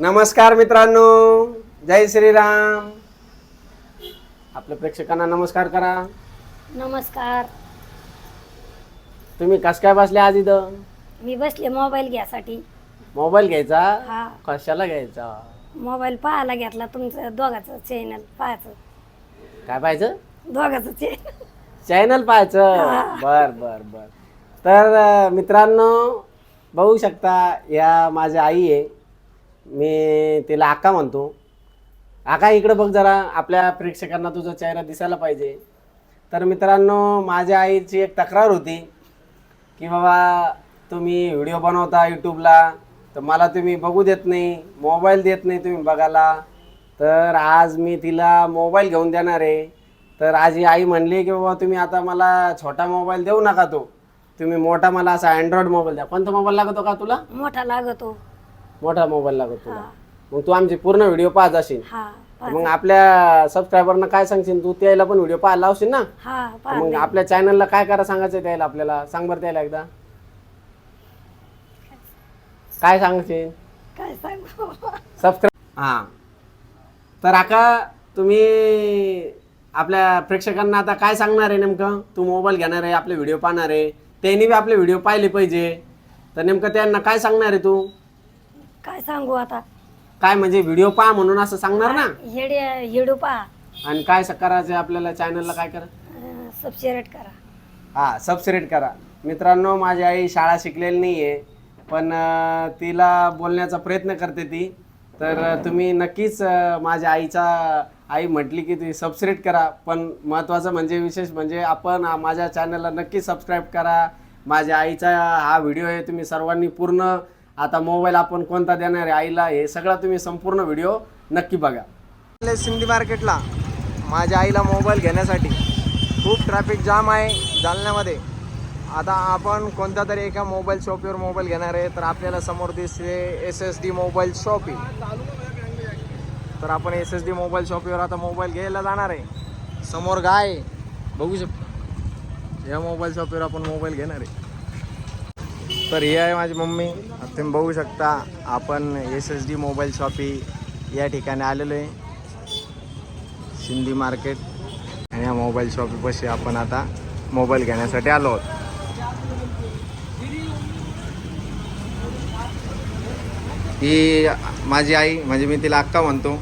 नमस्कार मित्रांनो जय श्रीराम. आपल्या प्रेक्षकांना नमस्कार करा. नमस्कार. तुम्ही कस काय बसले आज इथं? मी बसले मोबाईल घ्यासाठी. मोबाईल घ्यायचा? हा. कशाला घ्यायचा? मोबाईल पाहायला घेतला तुमचं दोघाचं चॅनल पाहायचं. काय पाहायचं? दोघाचं चॅनल चॅनल पाहायचं? बर बर बर. तर अं, मित्रांनो बघू शकता या माझ्या आई आहे. मी तिला आका म्हणतो. आका इकडं बघ जरा आपल्या प्रेक्षकांना तुझा चेहरा दिसायला पाहिजे. तर मित्रांनो माझ्या आईची एक तक्रार होती की बाबा तुम्ही व्हिडिओ बनवता यूट्यूबला तर मला तुम्ही बघू देत नाही मोबाईल देत नाही तुम्ही बघायला. तर आज मी तिला मोबाईल घेऊन देणार आहे. तर आज ही आई म्हणली की बाबा तुम्ही आता मला छोटा मोबाईल देऊ नका तो. तुम्ही मोठा मला असा अँड्रॉइड मोबाईल द्या. कोणता मोबाईल लागतो का तुला? मोठा लागतो. मोठा मोबाईल लागतो तुला. मग तू आमची पूर्ण व्हिडिओ पाहत असेल हा मग आपल्या सबस्क्रायबरना काय सांगशील? तू त्याला पण व्हिडिओ पाहायला लावशील ना? हा मग आपल्या चॅनलला काय करा सांगायचं त्याला आपल्याला? सांग बरं त्याला एकदा. काय सांगशील? काय सांगू? सबस्क्राईब हां. तर आका तुम्ही आपल्या प्रेक्षकांना आता काय सांगणार आहे नेमकं? तू मोबाईल घेणार आहे आपले व्हिडिओ पाहणार आहे. त्यांनी बी आपले व्हिडिओ पाहिले पाहिजे. तर नेमकं त्यांना काय सांगणार आहे तू? काय सांगू आता? काय म्हणजे व्हिडिओ पहा म्हणून असं सांगणार ना? हेडे हेडू पहा. आणि काय स- करायचं आपल्याला चॅनलला काय करा? सबस्क्राईब करा. हां सबस्क्राईब करा. मित्रांनो माझी आई शाळा शिकलेली नाही आहे पण अं, तिला बोलण्याचा प्रयत्न करते ती. तर अं, तुम्ही नक्कीच अं, माझ्या आईचा आई म्हटली की ती सबस्क्राईब करा. पण महत्त्वाचं म्हणजे विशेष म्हणजे आपण अं, माझ्या चॅनलला नक्की सबस्क्राईब करा. माझ्या आईचा हा व्हिडिओ आहे तुम्ही सर्वांनी पूर्ण आता मोबाईल आपण कोणता देणार आहे? आईला हे सगळा तुम्ही संपूर्ण व्हिडिओ नक्की बघा. सिंधी मार्केटला माझ्या आईला मोबाईल घेण्यासाठी खूप ट्रॅफिक जाम आहे जालन्यामध्ये. आता आपण कोणत्या तरी एका मोबाईल शॉपीवर मोबाईल घेणार आहे तर आपल्याला समोर दिसते S S D mobile shop आहे. तर आपण एस एस डी मोबाईल शॉपीवर आता मोबाईल घ्यायला जाणार आहे. समोर गाय बघू शकतो. या मोबाईल शॉपीवर आपण मोबाईल घेणार आहे. तर ही आहे माझी मम्मी. तुम्ही बघू शकता आपण S S D mobile shoppe या ठिकाणी आलेलो आहे. सिंधी मार्केट आणि या मोबाईल शॉपीपाशी आपण आता मोबाईल घेण्यासाठी आलो आहोत. ही माझी आई म्हणजे मी तिला अक्का म्हणतो.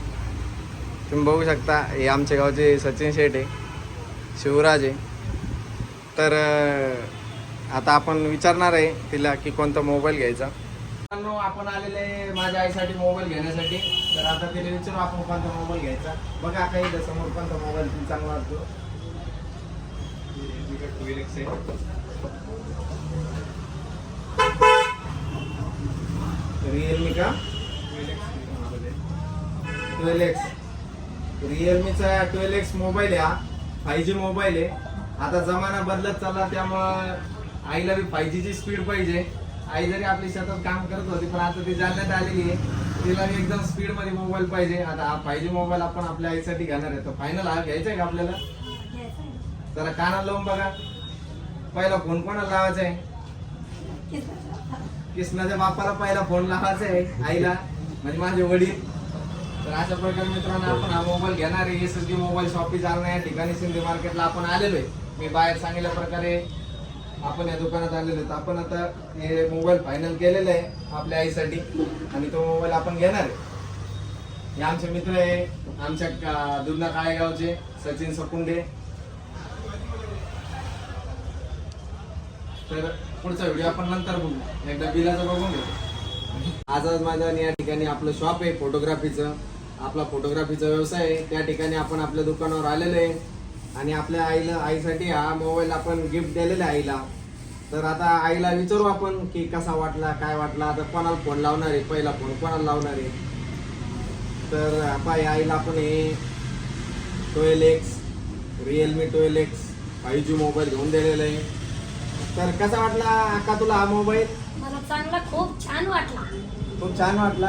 तुम्ही बघू शकता हे आमच्या गावचे सचिन शेठ आहे शिवराज आहे. तर आता आपण विचारणार आहे तिला की कोणता मोबाईल घ्यायचा. आपण आलेले माझ्या आईसाठी मोबाईल घेण्यासाठी. तर आता तिला विचारू आपण कोणता मोबाईल घ्यायचा. बघा काही समोर कोणता मोबाईल चांगला वाटतो. रिअलमी का? ट्वेल्व एक्स रिअलमीचा ट्वेल्व एक्स मोबाईल आहे हा. फाय जी मोबाईल आहे. आता जमाना बदलत चालला त्यामुळं आईला बी फाय जीची स्पीड पाहिजे. आई जरी आपली शेतात काम करत होती पण आता ती जालन्यात आलेली आहे. तिला बी एकदम स्पीडमध्ये मोबाईल पाहिजे. आता हा फाय जी मोबाईल आपण आपल्या आईसाठी घेणार आहे. तर फायनल हा घ्यायचा आहे का आपल्याला? जरा कानाला लावून बघा. पहिला फोन कोणाला लावायचा आहे? कृष्णाच्या बापाला पहिला फोन लावायचा आहे आईला. म्हणजे माझे वडील. तर अशा प्रकारे मित्रांनो आपण हा मोबाईल घेणार आहे. S S D mobile shoppe Jalna या ठिकाणी सिंधी मार्केटला आपण आलेलो आहे. मी बाहेर सांगितल्या प्रकारे आपण या दुकानात आलेलो तर आपण आता हे मोबाईल फायनल केलेला आहे आपल्या आईसाठी. आणि तो मोबाईल आपण घेणार आहे. हे आमचे मित्र आहे. आमच्या दुधना काळेगावचे सचिन सकुंडे तर पुढचा व्हिडिओ आपण नंतर बघू. एकदा बिलाचं बघून घेऊ. आज आज माझ्या या ठिकाणी आपलं शॉप आहे फोटोग्राफीचं आपला फोटोग्राफीचा व्यवसाय आहे. त्या ठिकाणी आपण आपल्या दुकानावर आलेलो आहे. आणि आपल्या आईला आईसाठी हा मोबाईल आपण गिफ्ट दिलेला आईला. तर आता आईला विचारू आपण की कसा वाटला काय वाटला. आता कोणाला फोन लावणार आहे? पहिला फोन कोणाला लावणार आहे? तर पाय आईला आपण हे twelve X Realme twelve X five G mobile घेऊन दिलेला आहे. तर कसा वाटला अक्का तुला हा मोबाईल मला चांगला खूप छान वाटला. खूप छान वाटला.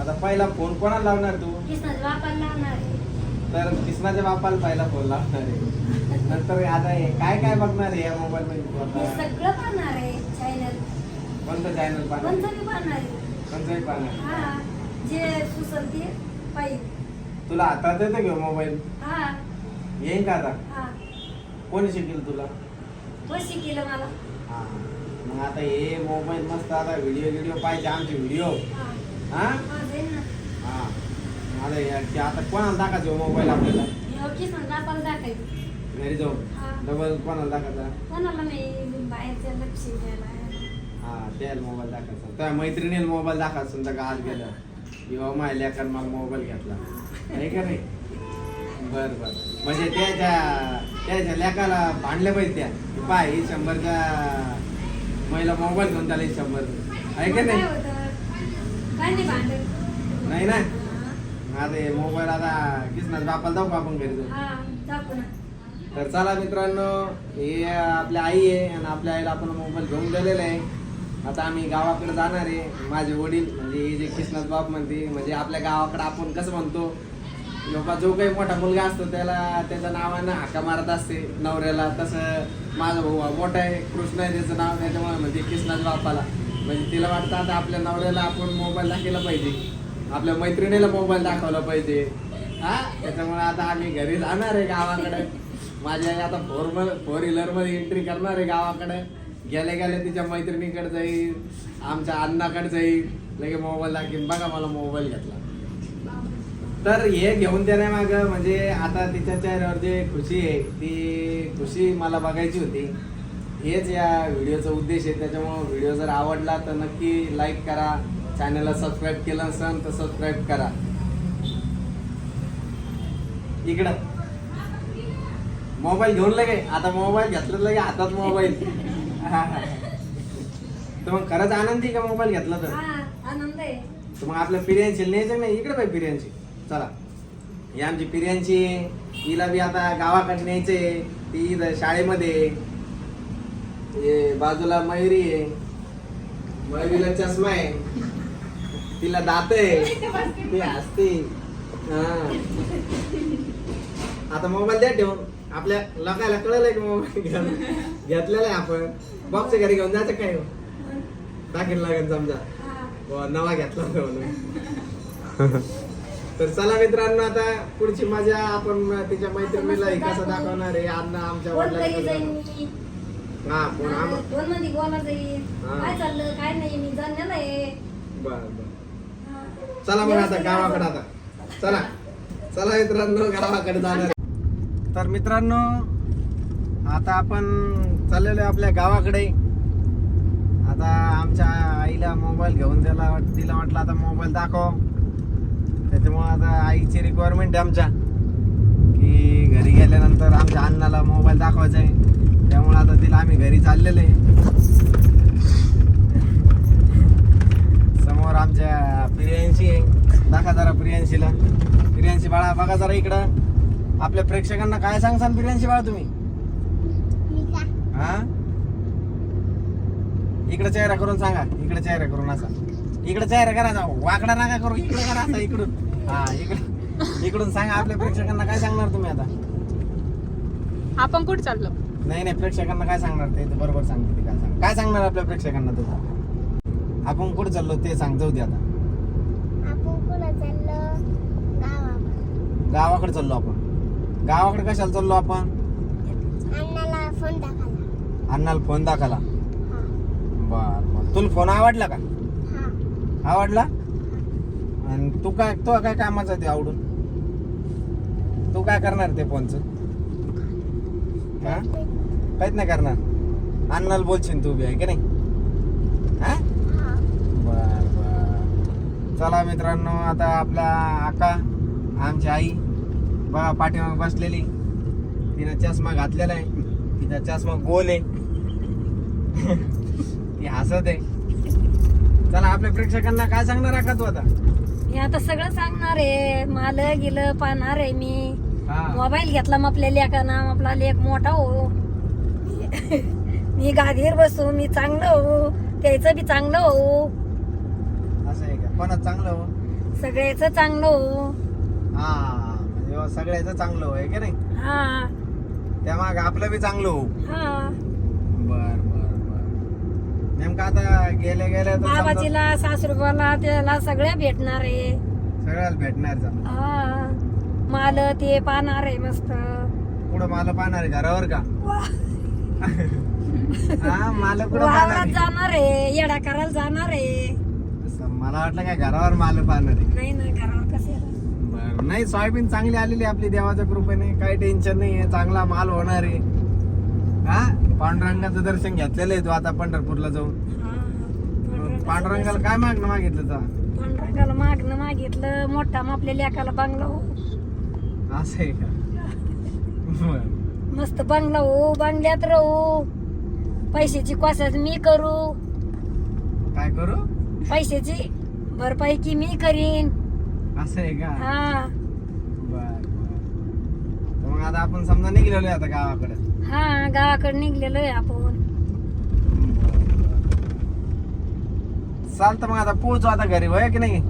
आता पहिला फोन कोणाला लावणार तू? बापाला लावणार. तर कृष्णाच्या बापाला पहिला फोन लावणार आहे. नंतर आता हे काय काय बघणार आहे या मोबाईल मध्ये सगळं पाहणार आहे चॅनल कोणतं चॅनल पाहणार? कोणतं पाहणार आहे. कोणतंही पाहणार? हा जे ते पाहिजे. तुला हातात येतं घेऊ मोबाईल हा. येईन का आता? हा. कोणी शिकेल तुला? केलं मला? हा. मग आता हे मोबाईल मस्त आता व्हिडिओ व्हिडिओ पाहिजे आमचे व्हिडिओ हा. हा? हा ना. हा. की आता कोणाला टाकायचं मोबाईल आपल्याला? हे दापाला टाकायचं घरी जाऊन? हा. डबल कोणाला टाकायचा कोणाला नाही बाहेरच्या लक्ष द्यायला हा त्याला मोबाईल दाखवायचा. त्या मैत्रिणीला मोबाईल दाखवायचा समजा का आज गेलं किंवा माझ्या लेकर मला मोबाईल घेतला. नाही का नाही? बर बर. म्हणजे त्याच्या त्याच्या लेकाला भांडले पाहिजे त्या. की पाय ही शंभरच्या महिला मोबाईल घेऊन त्याला ही शंभर. आहे का काय नाही? होतं? काय नाही नाही ना? हे मोबाईल आता किसनाच बापाला जाऊ का आपण घरी जाऊ हा ना. तर चला मित्रांनो हे आपल्या आई आहे आणि आपल्या आईला आपण मोबाईल घेऊन दिलेला आहे. आता आम्ही गावाकडे जाणार आहे. माझे वडील म्हणजे हे जे कृष्णात बाप म्हणते म्हणजे आपल्या गावाकडे आपण कसं म्हणतो लोका जो काही मोठा मुलगा असतो त्याला त्याच्या नावानं हाका मारत असते नवऱ्याला. तसं माझा भाऊ मोठा आहे कृष्ण आहे त्याचं नाव त्याच्यामुळे म्हणजे कृष्णाच बापाला. म्हणजे तिला वाटतं आता आपल्या नवऱ्याला आपण मोबाईल दाखवला पाहिजे. आपल्या मैत्रिणीला मोबाईल दाखवला पाहिजे. हा? त्याच्यामुळे आता आम्ही घरी जाणार आहे गावाकडे. माझी आई आता फोर फोर व्हीलरमध्ये एंट्री करणार आहे गावाकडे. गेले गेले तिच्या मैत्रिणीकडे जाईल आमच्या अण्णाकडे जाईल. लगे मोबाईल दाखवीन. बघा मला मोबाईल घेतला. तर हे घेऊन देण्या माग म्हणजे आता तिच्या चेहऱ्यावर जे खुशी आहे ती खुशी मला बघायची होती. हेच या व्हिडिओचा उद्देश आहे. त्याच्यामुळे व्हिडिओ जर आवडला तर नक्की लाईक करा. चॅनलला सबस्क्राईब केलं नसेल तर सबस्क्राईब करा. इकडं. मोबाईल घेऊन लगे. आता मोबाईल घेतलं लगे हातात मोबाईल तर मग खरंच आनंदी का मोबाईल घेतला तर? आनंद आहे. तर मग आपल्या पिर्यांशी न्यायचं नाही इकडे पाहिजे पिर्यांशी. चला. ही आमची पिर्यांची. हिला बी आता गावाकडे न्यायचे ती इथं शाळेमध्ये बाजूला मयुरी आहे. मयुरीला चष्मा आहे. तिला दात. आहे ती हसते. हा. आता मोबाईल द्या ठेवून. आपल्या लोकांना कळलंय की मोबाईल घेतलेला आहे आपण. बॉक्स घरी घेऊन जायचं काय दाखल लागेल समजा. हा नवा घेतला म्हणून. तर चला मित्रांनो आता पुढची मजा आपण तिच्या मैत्रिणीला हे कसं दाखवणार आहे? अण्णा आमच्या वडिलांना हा फोन आममध्ये जाईल हा. काय चाललं? काय नाही? मी जाणलेलं आहे. बर बर. हा. चला मग आता गावाकडे आता. चला. चला मित्रांनो गावाकडे जाणार. तर मित्रांनो आता आपण चाललेलो आहे आपल्या गावाकडे. आता आमच्या आईला मोबाईल घेऊन त्याला तिला म्हटलं आता मोबाईल दाखव. त्याच्यामुळे आता आईची रिक्वायरमेंट आहे आमच्या. की घरी गेल्यानंतर आमच्या अण्णाला मोबाईल दाखवायचा आहे. त्यामुळे आता तिला आम्ही घरी चाललेलो आहे समोर आमच्या प्रियांशी आहे दाखवा जरा प्रियांशीला प्रियांशी बाळा बघा जरा इकडं. आपल्या प्रेक्षकांना काय सांगसान प्रियांशी बाळा तुम्ही? हा? इकडे चेहरा करून सांगा. इकडे चेहरा करून असा. इकडे चेहरा करा वाकडा नका करू. इकडे करा असा इकडून. हा इकडे. इकडून सांगा आपल्या प्रेक्षकांना काय सांगणार तुम्ही आता? आपण कुठे चाललो? नाही नाही प्रेक्षकांना काय सांगणार ते बरोबर सांगते काय सांग काय सांगणार आपल्या प्रेक्षकांना तू आपण कुठे चाललो ते सांग जाऊ दे आता. गावाकडे. चाललो आपण. गावाकडे कशाला चाललो आपण? अण्णाला फोन दाखवला बर बर. तुला फोन आवडला का? हा. आवडला? आणि तू काय तो काय कामाचा ते आवडून? तू काय करणार ते फोनचं? हा? काहीच नाही करणार. अण्णाला बोलशील तू बी आहे की नाही? हा? चला मित्रांनो आता आपल्या आका आमची आई बघा पाठीमाग बसलेली. तिनं चष्मा घातलेला आहे. तिचा चष्मा गोल आहे. ती हसत आहे. चला आपल्या प्रेक्षकांना काय सांगणार आका तू आता? मी आता सगळं सांगणार आहे. माल गेलं पाहणार आहे मी. हा. मोबाईल घेतला मग आपल्या लेकानं. आपला लेख मोठा हो. मी गादीवर बसू मी चांगलं हो. त्याचं बी चांगलं हो. असं आहे का कोणाच चांगलं हो? सगळ्याच चांगलं हो. हा म्हणजे सगळ्याचं चांगलं हो आहे की नाही? हा. त्यामाग आपलं बी चांगलं हो. हा. बर बर बर. नेमकं आता गेले गेले तर समजा बाबाजीला सासरूबाला त्याला सगळ्या भेटणार आहे. सगळ्याला भेटणार हा. माल ते पाहणार आहे मस्त. पुढं मला पाहणार आहे? घरावर का? हा मला कुठं वावरात पाहणार आहे? जाणार आहे येडा करायला जाणार आहे. मला वाटलं काय घरावर माल पाहणार आहे. नाही ना घरावर कसे बरं. नाही सोयाबीन चांगली आलेली आहे आपली देवाच्या कृपेने. काही टेन्शन नाही आहे चांगला माल होणार आहे. हा? पांडुरंगाचं दर्शन घेतलेलं आहे तू आता पंढरपूरला जाऊन. पांडुरंगाला काय मागणं मागितलं तर पांढरंगाला मागणं मागितलं मोठा आपल्या लेकाला बंगला हो. असं आहे का? बरं. मस्त बंगला हो बंगल्यात राहू. पैशाची क्वासाच मी करू. काय करू? पैशाची भरपाई की मी करीन. असं आहे का? हा. बर मग आता आपण समजा निघलेलो आहे आता गावाकडे. हा गावाकडे निघलेलो आहे आपण चालतं मग आता पोहोचू आता घरी होय की नाही?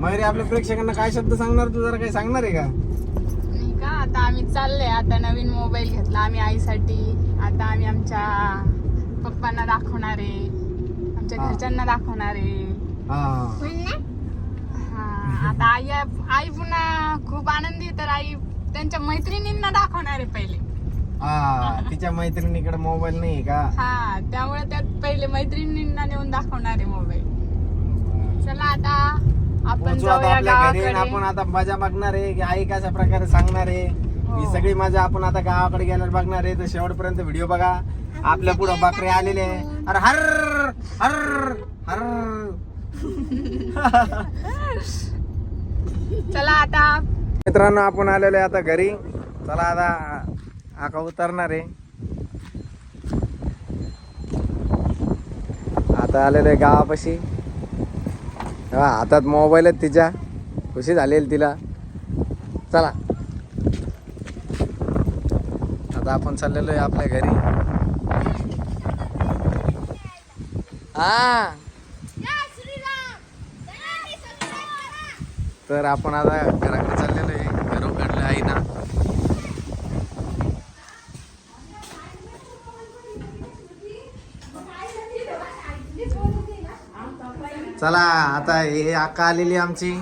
मयुरी आपल्या प्रेक्षकांना काय शब्द सांगणार तू? जरा काही सांगणार आहे का? नाही का? आता आम्ही चाललोय. आता नवीन मोबाईल घेतला आम्ही आईसाठी. आता आम्ही आमच्या पप्पांना दाखवणार आहे. आमच्या. घरच्यांना दाखवणार आहे. हा. हा आता आई आई पुन्हा खूप आनंदी आहे, तर आई त्यांच्या मैत्रिणींना दाखवणार आहे पहिले. हा तिच्या मैत्रिणीकडे मोबाईल नाही का? हा त्यामुळे त्यात पहिले मैत्रिणींना नेऊन दाखवणार आहे मोबाईल चला आता आपण पोहोचू आता जाऊया आपल्या घरी आणि गावाकडे. आपण आता मजा बघणार आहे की आई कशा प्रकारे सांगणार आहे. ही हो. सगळी मजा आपण आता गावाकडे गेल्यावर बघणार आहे. तर शेवटपर्यंत व्हिडिओ बघा. आपल्या पुढं बकरे आलेले. अरे हर हर हर. चला आता. मित्रांनो आपण आलेलो आहे आता घरी. चला आता आका उतरणार आहे. आता आलेलो आहे गावापाशी. हा, हातात मोबाईल आहेत तिच्या. खुशी झालेली तिला. चला. आता आपण चाललेलो आहे आपल्या घरी. हा. तर आपण आता घराकडे चाललेलो आहे. घर उघडलं आहे ना. चला आता हे अक्का आलेली आमची.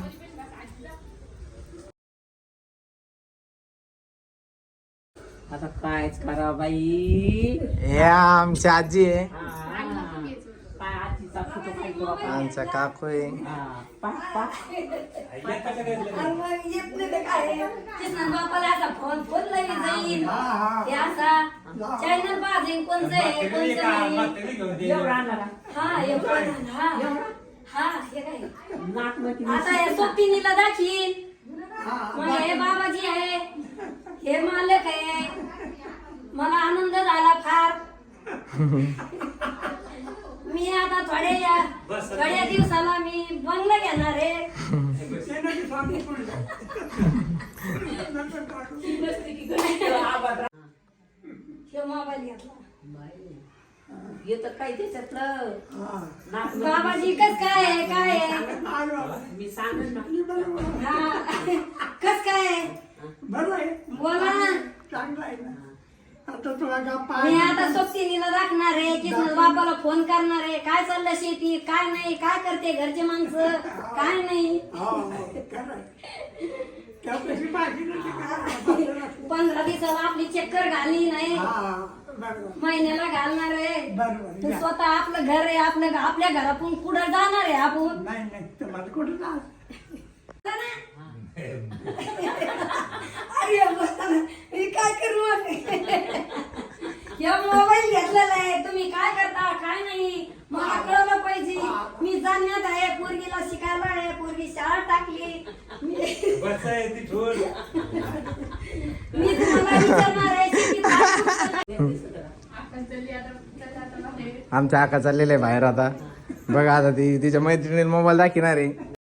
आता कायच करा बाई? हे आमची आजी आहे. बाबा. आमचा काकू आहे. हा, बापाला असा फोन फोन लगे जाईल हे. असा चॅनल पाहते कोणचं आहे कोणचं नाही. एवढा आणला हा हे. हा हा हे काय? आता हे दाखील मग हे बाबाजी आहे. हे मालक आहे. मला आनंद झाला फार. मी आता थोड्या या थोड्या दिवसाला मी बंगला घेणार आहे. हे मोबाईल घेतला. येतं काय त्याच्यातलं नाक मध्ये- बाबाजी कस काय आहे? काय आहे? मी सांगेन ना हा. कस काय आहे? बोला. ना मी आता सोबतीनीला दाखणार आहे की बाबाला फोन करणार आहे. काय चाललं शेतीत काय नाही? काय करते घरचे माणसं? काय नाही? पंधरा दिवसाला आपली चक्कर घाली नाही. महिन्याला घालणार आहे. तर स्वतः आपलं घर आहे आपलं आपल्या घरातून पुढे जाणार आहे आपण? अरे बाबा, मी काय करू या मोबाईल घेतलेला आहे तुम्ही काय करता काय नाही मला कळलं पाहिजे मी जाणण्यात आहे पोरगीला शिकायला आहे पोरगी शाळा टाकली मी मी तुम्हाला विचारणार आहे शेतीत काय करता? आपण चली आता चला आता बाहेर आमच्या आका चाललेले बाहेर आता. बघा आता ती तिच्या मैत्रिणीला मोबाईल दाखिणार आहे.